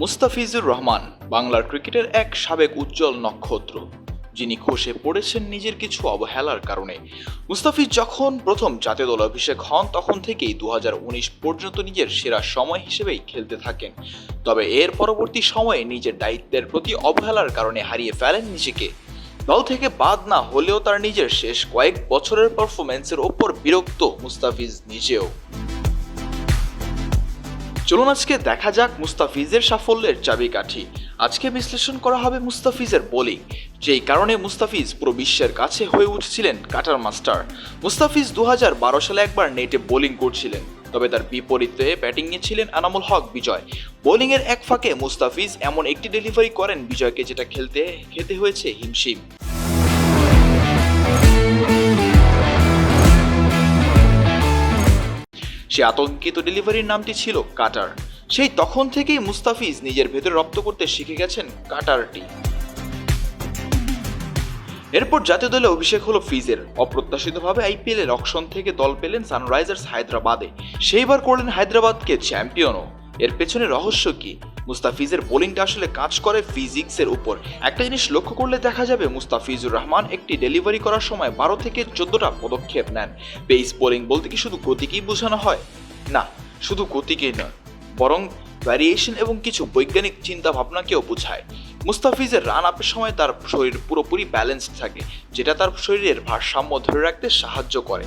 মুস্তাফিজুর রহমান বাংলার ক্রিকেটের এক সাবেক উজ্জ্বল নক্ষত্র, যিনি খসে পড়েছেন নিজের কিছু অবহেলার কারণে। মুস্তাফিজ যখন প্রথম জাতীয় দল অভিষেক হন, তখন থেকেই দু হাজার উনিশ পর্যন্ত নিজের সেরা সময় হিসেবেই খেলতে থাকেন। তবে এর পরবর্তী সময়ে নিজের দায়িত্বের প্রতি অবহেলার কারণে হারিয়ে ফেলেন নিজেকে। দল থেকে বাদ না হলেও তার নিজের শেষ কয়েক বছরের পারফরমেন্সের ওপর বিরক্ত মুস্তাফিজ নিজেও। চলুন আজকে দেখা যাক মুস্তাফিজের সাফল্যের চাবিকাঠি। আজকে বিশ্লেষণ করা হবে মুস্তাফিজের বোলিং, যেই কারণে মুস্তাফিজ পুরো বিশ্বের কাছে হয়ে উঠছিলেন কাটার মাস্টার। মুস্তাফিজ দু হাজার বারো সালে একবার নেটে বোলিং করছিলেন, তবে তার বিপরীতে ব্যাটিংয়ে ছিলেন আনামুল হক বিজয়। বোলিংয়ের এক ফাঁকে মুস্তাফিজ এমন একটি ডেলিভারি করেন বিজয়কে, যেটা খেলতে, খেতে হয়েছে হিমশিম। সে আতঙ্কিত ডেলিভারির নামটি ছিল কাটার। সেই তখন থেকেই মুস্তাফিজ নিজের ভেতরে রপ্ত করতে শিখে গেছেন কাটারটি। এরপর জাতীয় দলে অভিষেক হলো ফিজের। অপ্রত্যাশিতভাবে আইপিএল অকশন থেকে দল পেলেন সানরাইজার্স হায়দ্রাবাদে। সেইবার করলেন হায়দ্রাবাদকে চ্যাম্পিয়নও। এর পেছনে রহস্য কি? মুস্তাফিজের বোলিংটা আসলে কাজ করে ফিজিক্সের উপর। একটা জিনিস লক্ষ্য করলে দেখা যাবে, মুস্তাফিজুর রহমান একটি ডেলিভারি করার সময় বারো থেকে চোদ্দটা পদক্ষেপ নেন। পেস বোলিং বলতে কি শুধু গতিকেই বোঝানো হয়? না, শুধু গতিকেই নয়, বরং ভ্যারিয়েশন এবং কিছু বৈজ্ঞানিক চিন্তা ভাবনাকেও বোঝায়। মুস্তাফিজের রান আপের সময় তার শরীর পুরোপুরি ব্যালেন্সড থাকে, যেটা তার শরীরের ভারসাম্য ধরে রাখতে সাহায্য করে।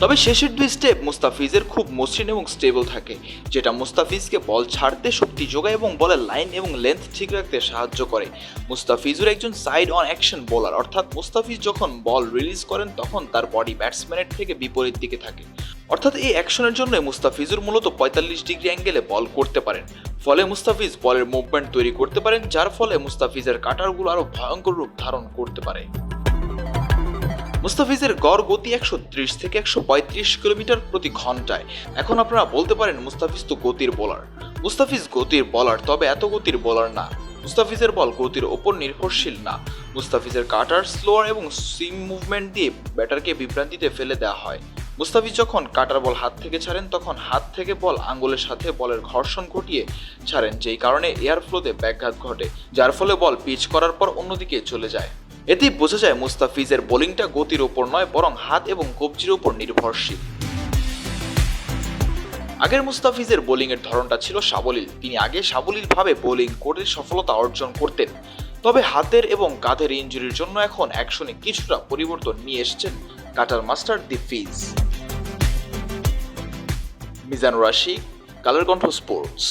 তবে শেষের দুই স্টেপ মুস্তাফিজের খুব মসৃণ এবং স্টেবল থাকে, যেটা মুস্তাফিজকে বল ছাড়তে, শক্তি যোগায় এবং বলের লাইন এবং লেন্থ ঠিক রাখতে সাহায্য করে। মুস্তাফিজুর একজন সাইড অন অ্যাকশন বোলার অর্থাৎ মুস্তাফিজ যখন বল রিলিজ করেন, তখন তার বডি ব্যাটসম্যানের থেকে বিপরীত দিকে থাকে। অর্থাৎ এই অ্যাকশনের জন্য মুস্তাফিজুর মূলত পঁয়তাল্লিশ ডিগ্রি অ্যাঙ্গেলে বল করতে পারেন। ফলে মুস্তাফিজ বলের মুভমেন্ট তৈরি করতে পারেন, যার ফলে মুস্তাফিজের কাটারগুলো আরও ভয়ঙ্কর রূপ ধারণ করতে পারে। মুস্তাফিজের গড় গতি একশো ত্রিশ থেকে একশো পঁয়ত্রিশ কিলোমিটার প্রতি ঘন্টায়। এখন আপনারা বলতে পারেন মুস্তাফিজ তো গতির বোলার। মুস্তাফিজ গতির বলার, তবে এত গতির বোলার না। মুস্তাফিজের বল গতির ওপর নির্ভরশীল না। মুস্তাফিজের কাটার স্লোয়ার এবং সুইং মুভমেন্ট দিয়ে ব্যাটারকে বিভ্রান্তিতে ফেলে দেওয়া হয়। মুস্তাফিজ যখন কাটার বল হাত থেকে ছাড়েন, তখন হাত থেকে বল আঙ্গুলের সাথে বলের ঘর্ষণ ঘটিয়ে ছাড়েন, যেই কারণে এয়ার ফ্লোতে ব্যাঘাত ঘটে, যার ফলে বল পিচ করার পর অন্যদিকে চলে যায়। এতেই বোঝা যায় মুস্তাফিজের বোলিংটা গতির ওপর নয়, বরং হাত এবং কবজির ওপর নির্ভরশীল। আগের মুস্তাফিজের বোলিংয়ের ধরনটা ছিল সাবলীল। তিনি আগে সাবলীলভাবে বোলিং করে সফলতা অর্জন করতেন। তবে হাতের এবং কাঁধের ইঞ্জুরির জন্য এখন অ্যাকশনে কিছুটা পরিবর্তন নিয়ে এসেছেন cutter master the Fizz Mizanur রাশি কালার কন্ট্রোল স্পোর্টস।